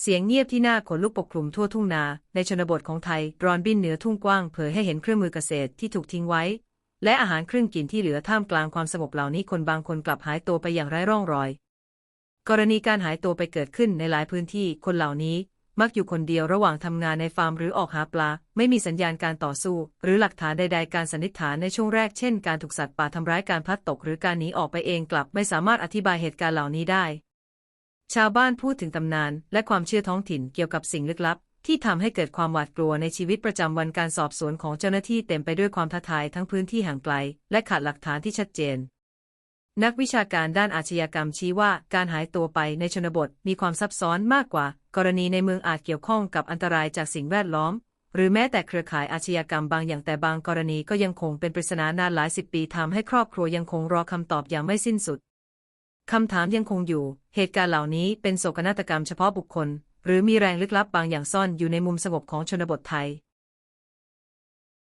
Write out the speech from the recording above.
เสียงเงียบที่น่าขนลุกปกคลุมทั่วทุ่งนา ในชนบทของไทยดรอนบินเหนือทุ่งกว้างเผยให้เห็นเครื่องมือเกษตรที่ถูกทิ้งไว้ และอาหารครึ่งกินที่เหลือท่ามกลางความสงบเหล่านี้คนบางคนกลับหายตัวไปอย่างไร้ร่องรอย กรณีการหายตัวไปเกิดขึ้นในหลายพื้นที่คนเหล่านี้ มักอยู่คนเดียวระหว่างทำงานในฟาร์มหรือออกหาปลา ไม่มีสัญญาณการต่อสู้ หรือหลักฐานใด ๆ การสันนิษฐานในช่วงแรกเช่น การถูกสัตว์ป่าทำร้ายการพลัดตก หรือการหนีออกไปเองกลับ ไม่สามารถอธิบายเหตุการณ์เหล่านี้ได้ ชาวบ้านพูดถึงตำนาน และความเชื่อท้องถิ่นเกี่ยวกับสิ่งลึกลับ ที่ทำให้เกิดความหวาดกลัวในชีวิตประจำวันการสอบสวนของเจ้าหน้าที่เต็มไปด้วยความท้าทายทั้งพื้นที่ห่างไกล และขาดหลักฐานที่ชัดเจน นักวิชาการด้านอาชญากรรมชี้ว่าการหายตัวไปในชนบทมีความซับซ้อนมากกว่า กรณีในเมืองอาจเกี่ยวข้องกับอันตรายจากสิ่งแวดล้อม หรือแม้แต่เครือข่ายอาชญากรรมบางอย่างแต่บางกรณีก็ยังคงเป็นปริศนานานหลายสิบปีทำให้ครอบครัวยังคงรอคำตอบอย่างไม่สิ้นสุด คำถามยังคงอยู่ เหตุการณ์เหล่านี้เป็นโศกนาฏกรรมเฉพาะบุคคล หรือมีแรงลึกลับบางอย่างซ่อนอยู่ในมุมสงบของชนบทไทย